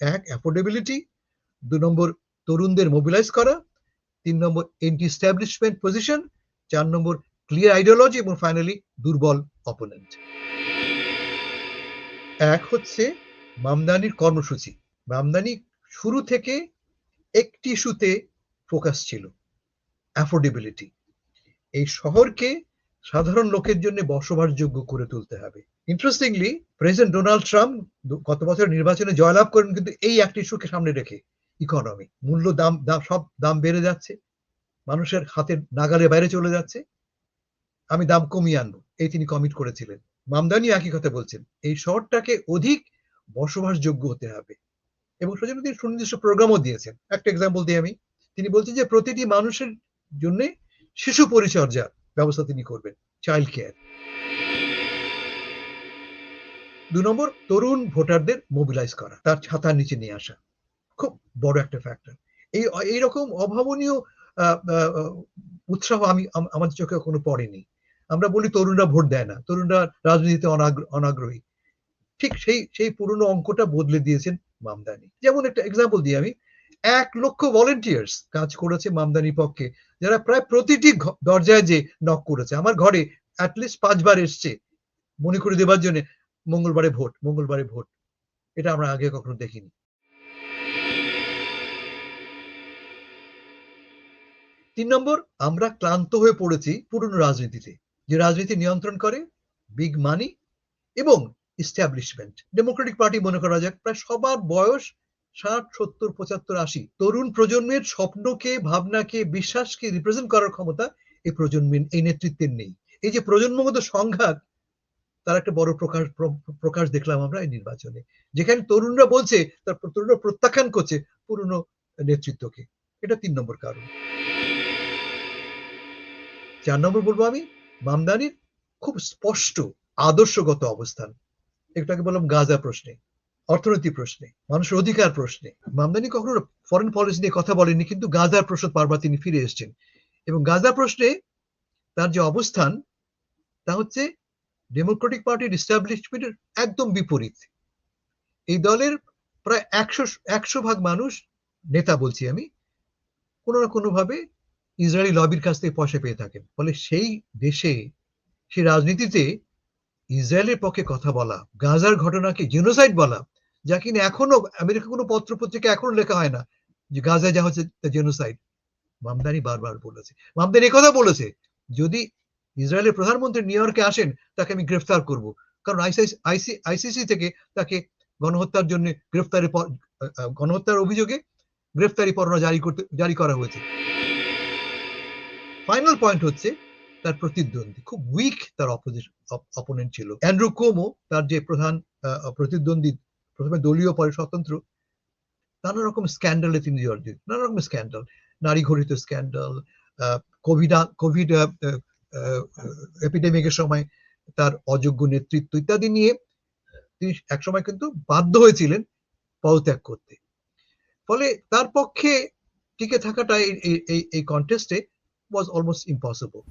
এক অ্যাফোর্ডেবিলিটি দু নম্বর তরুণদের মোবিলাইজ করা, তিন নম্বর এন্টি স্ট্যাবলিশমেন্ট পজিশন চার নম্বর ক্লিয়ার আইডিওলজি এবং ফাইনালি দুর্বল অপোনেন্ট এক হচ্ছে মামদানির কর্মসূচি। মামদানি শুরু থেকে একটি ইস্যুতে ফোকাস ছিল অ্যাফোর্ডেবিলিটি এই শহরকে সাধারণ লোকের জন্য বসবাসযোগ্য করে তুলতে হবে। ইন্টারেস্টিংলি প্রেসিডেন্ট ডোনাল্ড ট্রাম্প গত বছর নির্বাচনে জয়লাভ করেন কিন্তু এই একটি ইস্যুকে সামনে রেখে ইকোনমি মূল্য দাম সব দাম বেড়ে যাচ্ছে, মানুষের হাতের নাগালে বাইরে চলে যাচ্ছে। আমি দাম কমিয়ে আনব, এই তিনি কমিট করেছিলেন। মামদানি একই কথা বলছেন, এই শহরটাকে অধিক বসবাসযোগ্য হতে হবে। এবং সেজন্য তিনি সুনির্দিষ্ট প্রোগ্রামও দিয়েছেন। একটা এক্সাম্পল দিই আমি, তিনি বলছেন যে প্রতিটি মানুষের জন্য শিশু পরিচর্যার ব্যবস্থা তিনি করবেন চাইল্ড কেয়ার দু নম্বর, তরুণ ভোটারদের মোবিলাইজ করা, তার ছাতার নিচে নিয়ে আসা। খুব বড় একটা ফ্যাক্টর এই এইরকম অভাবনীয় উৎসাহ আমি আমাদের চোখে কোনো পড়েনি। আমরা বলি তরুণরা ভোট দেয় না, তরুণরা রাজনীতিতে অনাগ্রহী। ঠিক সেই সেই পুরনো অঙ্কটা বদলে দিয়েছেন মামদানি। যেমন একটা এক্সাম্পল দিই আমি এক লক্ষ ভলেন্টিয়ার্স কাজ করেছে মামদানির পক্ষে, যারা প্রায় প্রতিটি দরজায় যে নক করেছে। আমার ঘরে অ্যাটলিস্ট পাঁচবার এসছে, মনে করে দেবার জন্য মঙ্গলবারে ভোট মঙ্গলবারে ভোট। এটা আমরা আগে কখনো দেখিনি। তিন নম্বর, আমরা ক্লান্ত হয়ে পড়েছি পুরনো রাজনীতিতে, যে রাজনীতি নিয়ন্ত্রণ করে বিগ মানি এবং ইস্টাবলিশমেন্ট ডেমোক্রেটিক পার্টি মনে করা যাক, প্রায় সবার বয়স ষাট, সত্তর, পঁচাত্তর, আশি। তরুণ প্রজন্মের স্বপ্নকে, ভাবনাকে, বিশ্বাসকে রিপ্রেজেন্ট করার ক্ষমতা এই প্রজন্মের, এই নেতৃত্বের নেই। এই যে প্রজন্মগত সংঘাত, তার একটা বড় প্রকাশ প্রকাশ দেখলাম আমরা এই নির্বাচনে। যেখানে তরুণরা বলছে, তার তরুণরা প্রত্যাখ্যান করছে পুরনো নেতৃত্বকে। এটা তিন নম্বর কারণ। চার নম্বর বলব আমি, মামদানির খুব স্পষ্ট, আদর্শগত অবস্থান। একটাকে বললাম গাজা প্রশ্নে। অর্থনৈতিক প্রশ্নে, মানুষের অধিকার প্রশ্নে। মামদানি কখনো ফরেন পলিসি নিয়ে কথা বলেননি, কিন্তু গাজার প্রশ্ন বারবার তিনি ফিরে এসছেন। এবং গাজা প্রশ্নে তার যে অবস্থান, তা হচ্ছে ডেমোক্রেটিক পার্টির ইস্টাবলিশমেন্টের একদম বিপরীত। এই দলের প্রায় একশো একশো ভাগ মানুষ নেতা বলছি আমি, কোনো না কোনোভাবে ইসরায়েলি লবির কাছ থেকে পয়সা পেয়ে থাকেন। ফলে সেই দেশে, সেই রাজনীতিতে ইসরায়েলের পক্ষে কথা বলা, গাজার ঘটনাকে জেনোসাইড বলা যা কিনা এখনও আমেরিকা কোনো পত্র পত্রিকা এখনও লেখা হয় না যে গাজা যা হচ্ছে জেনোসাইড মামদানি বারবার বলেছে। মামদানি কথা বলেছে, যদি ইসরায়েলের প্রধানমন্ত্রী নিউ ইয়র্কে আসেন, তাকে আমি গ্রেফতার করব। কারণ আইসি, আইসিসি থেকে তাকে গণহত্যার জন্য গ্রেফতারের গণহত্যার অভিযোগে গ্রেফতারি পরোয়ানা জারি করতে, জারি করা হয়েছে। ফাইনাল পয়েন্ট হচ্ছে তার প্রতিদ্বন্দ্বী। খুব উইক তার অপোনেন্ট ছিল। অ্যান্ড্রু কোমো, তার যে প্রধান প্রতিদ্বন্দ্বী প্রথমে দলীয়, পরে স্বতন্ত্র। নানা রকম স্ক্যান্ডালে তিনি জর্জিত নানা রকম স্ক্যান্ডাল নারী ঘটিত স্ক্যান্ডাল কোভিড কোভিড এপিডেমিকের সময় তার অযোগ্য নেতৃত্ব ইত্যাদি নিয়ে তিনি একসময় কিন্তু বাধ্য হয়েছিলেন পদত্যাগ করতে। ফলে তার পক্ষে টিকে থাকাটা এই এই কন্টেস্টে was almost impossible.